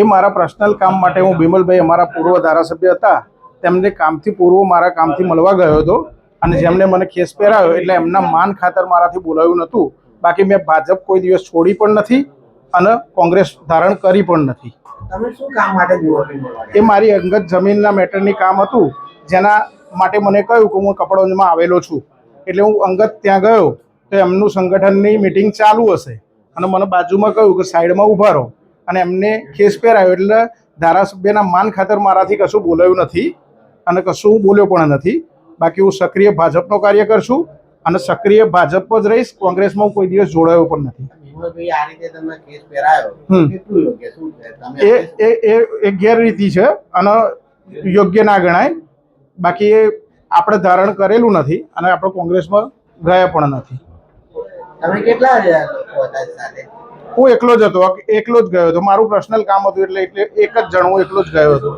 એ મારા પર્સનલ કામ માટે હું બિમલભાઈ અમારા પૂર્વ ધારાસભ્ય હતા. તેમને કામથી પૂર્વ મારા કામથી મળવા ગયો હતો અને જેમને મને કેસ પહેરાવ્યો એટલે એમના માન ખાતર મારાથી બોલાવ્યું નહોતું. બાકી મેં ભાજપ કોઈ દિવસ છોડી પણ નથી અને કોંગ્રેસ ધારણ કરી પણ નથી. એ મારી અંગત જમીનના મેટરની કામ હતું. જેના માટે મને કહ્યું કે હું કપડોંજમાં આવેલો છું. એટલે હું અંગત ત્યાં ગયો તો એમનું સંગઠનની મિટિંગ ચાલુ હશે. અને મને બાજુમાં કહ્યું કે સાઈડમાં ઊભા રહો. અને એમને કેસ પહેરાયો એટલે ધારાસભ્યના માન ખાતર મારાથી કશું બોલાયું નથી અને કશું બોલ્યો પણ નથી. બાકી હું સક્રિય ભાજપનો કાર્યકર છું અને સક્રિય ભાજપ જ રહીશ કોંગ્રેસમાં હું કોઈ દિવસ જોડાયો પણ નથી. એ એ એ એ ગેરરીતિ છે અને યોગ્ય ના ગણાય. બાકી એ આપણે ધારણ કરેલું નથી અને આપણે કોંગ્રેસમાં ગયા પણ નથી. તમે કેટલા સાથે? હું એકલો જ હતો. એકલો જ ગયો હતો. મારું પર્સનલ કામ હતું એટલે એટલે એક જ જણ હું એકલો જ ગયો હતો.